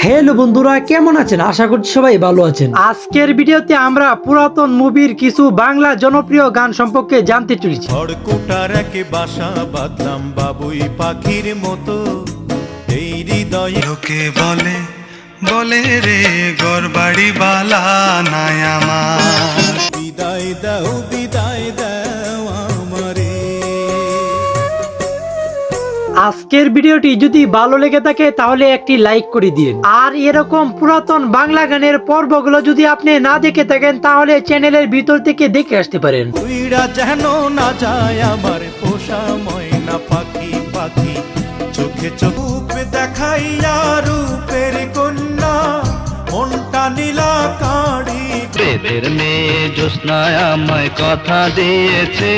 Hello বন্ধুরা কেমন আছেন? আশা করছি সবাই ভালো আছেন। আজকের ভিডিওতে আমরা পুরাতন মুভির কিছু বাংলা জনপ্রিয় গান সম্পর্কে জানতে চলেছি। খড়কুটার এক বাসা বাঁধলাম বাবুই পাখির মতো। এই হৃদয়ে লোকে বলে বলে রে গর বাড়ি বালা নাই আমার। বিদায় দাও বিদায় দাও আজকের ভিডিওটি যদি ভালো লেগে থাকে তাহলে একটি লাইক করে দিন। আর এরকম পুরাতন বাংলা গানের পর্বগুলো যদি আপনি না দেখে থাকেন তাহলে চ্যানেলের ভিতর থেকে দেখে আসতে পারেন। যেন না যায় আমার পোষা ময়না পাখি পাখি। চোখে চোখ দেখাইয়া রূপের কন্যা মনটা নীলা কাড়ি। বেদের মেয়ে জ্যোৎস্নায় আমায় কথা দিয়েছে।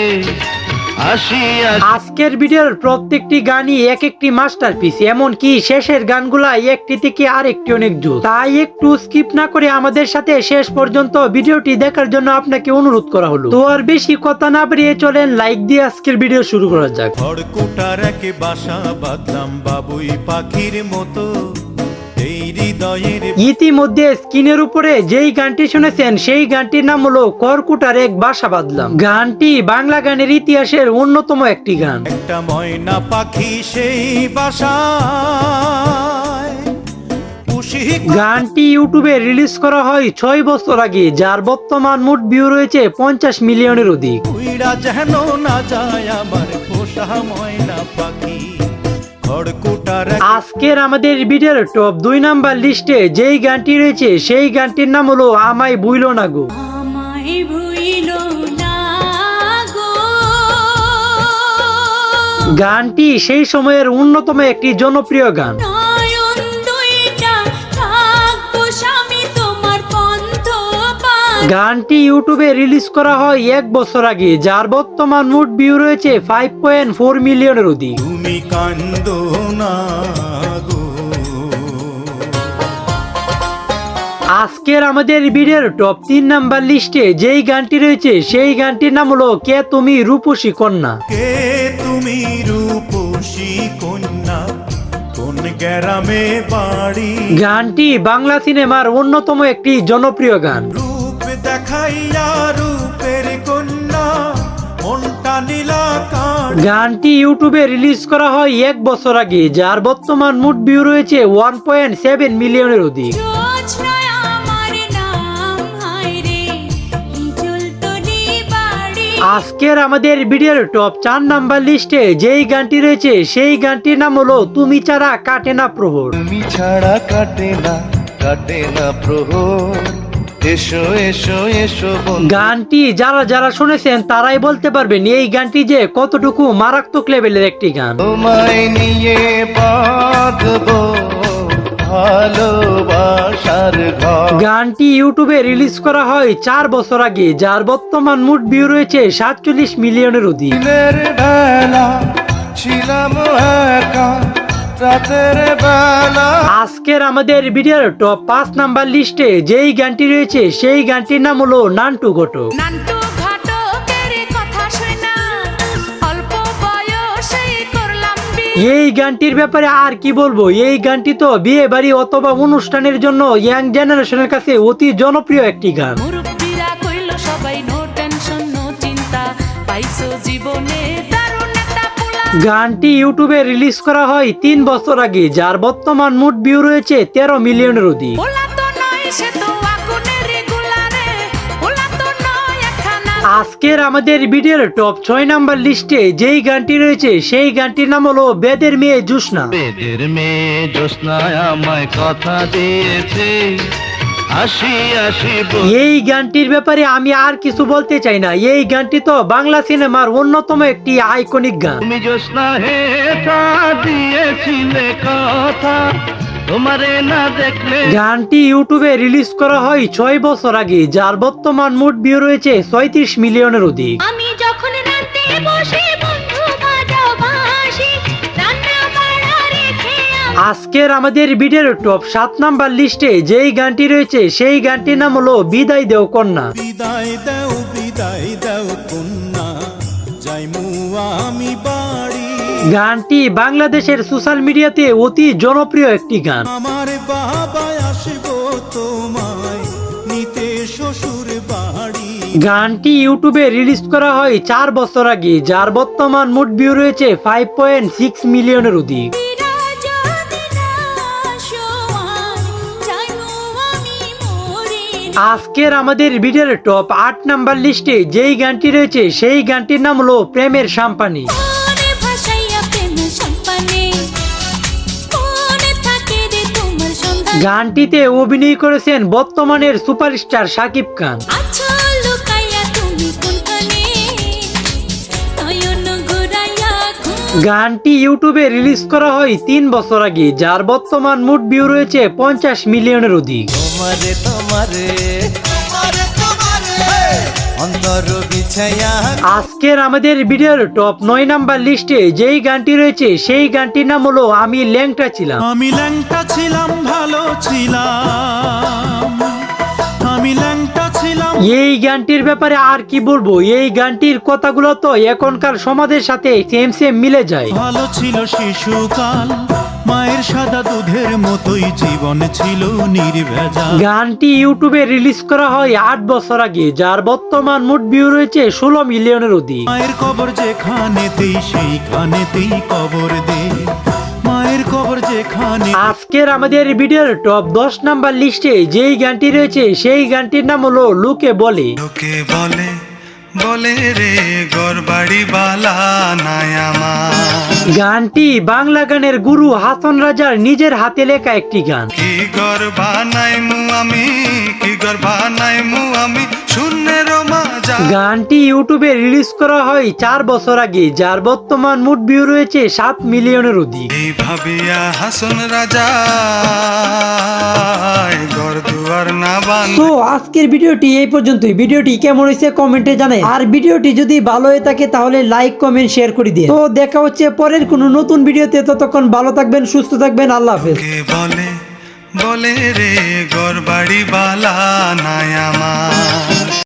আজকের ভিডিওর প্রত্যেকটি গানই এক একটি মাস্টারপিস এমনকি শেষের গানগুলা একটি থেকে আরেকটি অনেক জোর। তাই একটু স্কিপ না করে আমাদের সাথে শেষ পর্যন্ত ভিডিওটি দেখার জন্য আপনাকে অনুরোধ করা হলো। তো আর বেশি কথা না বেরিয়ে চলেন লাইক দিয়ে আজকের ভিডিও শুরু করা যাক। খড়কুটার এক বাসা বাঁধলাম বাবুই পাখির মতো। ইতিমধ্যে স্ক্রিনের উপরে যেই গানটি শুনেছেন সেই গানটির নাম হলো করকুটার এক বাসা বাঁধলাম। গানটি বাংলা গানের ইতিহাসের অন্যতম একটি গান। একটা ময়না পাখি সেই পুষি গানটি ইউটিউবে রিলিজ করা হয় ছয় বছর আগে যার বর্তমান মোট ভিউ রয়েছে পঞ্চাশ মিলিয়নের অধিক। না যায় আমার পোষা ময়না পাখি। আজকের আমাদের ভিডিওর টপ দুই নাম্বার লিস্টে যেই গানটি রয়েছে সেই গানটির নাম হলো আমায় বুইল না গো। ভুইল না গো। গানটি সেই সময়ের অন্যতম একটি জনপ্রিয় গান। গানটি ইউটিউবে রিলিজ করা হয় এক বছর আগে যার বর্তমান মোট ভিউ রয়েছে ফাইভ পয়েন্ট ফোর মিলিয়নের অধিক। তুমি কান্দ না আজকের আমাদের ভিডিওর টপ তিন নাম্বার লিস্টে যেই গানটি রয়েছে সেই গানটির নাম হলো কে তুমি রূপসী কন্যা। কে তুমি রূপসী কন্যা? কোন গ্রামে বাড়ি? গানটি বাংলা সিনেমার অন্যতম একটি জনপ্রিয় গান। দেখাইয়া রূপের কন্যা মনটা নীলা গানটি ইউটিউবে রিলিজ করা হয় এক বছর আগে যার বর্তমান মুড ভিউ রয়েছে ওয়ান পয়েন্ট সেভেন মিলিয়নের অধিক। আজকের আমাদের ভিডিওর টপ চার নাম্বার লিস্টে যেই গানটি রয়েছে সেই গানটির নাম হলো তুমি ছাড়া কাটে না প্রহর তুমি ছাড়া কাটে না কাটে না প্রহর। এসো এসো এসো গানটি যারা যারা শুনেছেন তারাই বলতে পারবেন এই গানটি যে কতটুকু মারাত্মক লেভেলের একটি গান। তোমায় নিয়ে বাঁধবো ভালোবাসার ঘর। গানটি ইউটিউবে রিলিজ করা হয় চার বছর আগে যার বর্তমান মোট ভিউ রয়েছে সাতচল্লিশ মিলিয়নের অধিক। ছিলাম একা আজকের আমাদের ভিডিওর টপ পাঁচ নাম্বার লিস্টে যেই গানটি রয়েছে সেই গানটির নাম হলো নান্টু ঘটক নান্টু এই গানটির ব্যাপারে আর কি বলব? এই গানটি তো বিয়ে বাড়ি অথবা অনুষ্ঠানের জন্য ইয়াং জেনারেশনের কাছে অতি জনপ্রিয় একটি গান। সবাই নো টেনশন নো চিন্তা পাইছো জীবনে গানটি ইউটিউবে রিলিজ করা হয় তিন বছর আগে যার বর্তমান মোট ভিউ রয়েছে তেরো মিলিয়নের অধিক। আজকের আমাদের ভিডিওর টপ ছয় নাম্বার লিস্টে যেই গানটি রয়েছে সেই গানটির নাম হলো বেদের মেয়ে জুসনা। বেদের মেয়ে জ্যোৎস্নায় আমায় কথা দিয়েছে। এই গানটির ব্যাপারে আমি আর কিছু বলতে চাই না। এই গানটি তো বাংলা সিনেমার অন্যতম একটি আইকনিক গান। তুমি জ্যোৎস্না হে দিয়েছিলে কথা তোমারে না দেখলে গানটি ইউটিউবে রিলিজ করা হয় ছয় বছর আগে যার বর্তমান মোট ভিউ রয়েছে ছয়ত্রিশ মিলিয়নের অধিক। আমি যখন রাতে বসে আজকের আমাদের ভিডিওর টপ সাত নাম্বার লিস্টে যেই গানটি রয়েছে সেই গানটির নাম হলো বিদায় দেও কন্যা। বিদায় দাও বিদায় দাও কন্যা। যাইমু আমি বাড়ি। গানটি বাংলাদেশের সোশ্যাল মিডিয়াতে অতি জনপ্রিয় একটি গান। আমার বাবা আসব তোমায় নিতে শ্বশুর বাড়ি। গানটি ইউটিউবে রিলিজ করা হয় চার বছর আগে যার বর্তমান মোট ভিউ রয়েছে ফাইভ পয়েন্ট সিক্স মিলিয়নের অধিক। আজকের আমাদের ভিডিওর টপ আট নাম্বার লিস্টে যেই গানটি রয়েছে সেই গানটির নাম হলো প্রেমের সাম্পানি। গানটিতে অভিনয় করেছেন বর্তমানের সুপারস্টার শাকিব খান। গানটি ইউটিউবে রিলিজ করা হয় তিন বছর আগে যার বর্তমান মোট ভিউ রয়েছে পঞ্চাশ মিলিয়নের অধিক। আজকের আমাদের ভিডিওর টপ নয় নাম্বার লিস্টে যেই গানটি রয়েছে সেই গানটির নাম হলো আমি ল্যাংটা ছিলাম। আমি ল্যাংটা ছিলাম ভালো ছিলাম। এই গানটির ব্যাপারে আর কি বলব? এই গানটির কথাগুলো তো এখনকার সমাজের সাথে সেম সেম মিলে যায়। ভালো ছিল শিশুকাল মায়ের সাদা দুধের মতোই জীবন ছিল নির্ভেজাল। গানটি ইউটিউবে রিলিজ করা হয় আট বছর আগে যার বর্তমান মোট ভিউ রয়েছে ষোলো মিলিয়নের অধিক। মায়ের কবর যেখানেতেই সেইখানেতেই কবর দে। যেখানে আজকের আমাদের ভিডিওর টপ দশ নাম্বার লিস্টে যেই গানটি রয়েছে সেই গানটির নাম হলো লুকে বলে লোকে বলে বলে রে গড় বাড়ি বালা নাই আমার। গানটি বাংলা গানের গুরু হাসন রাজার নিজের হাতে লেখা একটি গান। কি মু আমি কি মু আমি শূন্যের গানটি ইউটিউবে রিলিজ করা হয় চার বছর আগে যার বর্তমান মোট ভিউ রয়েছে সাত মিলিয়নের অধিক। হাসন রাজা তো আজকের ভিডিওটি এই পর্যন্তই। ভিডিওটি কেমন হয়েছে কমেন্টে জানাই। আর ভিডিওটি যদি ভালো হয়ে থাকে তাহলে লাইক কমেন্ট শেয়ার করে দিন। তো দেখা হচ্ছে পরের কোনো নতুন ভিডিওতে ততক্ষণ ভালো থাকবেন, সুস্থ থাকবেন, আল্লাহ হাফেজ। বলে বলে রে গড় বাড়ি বালা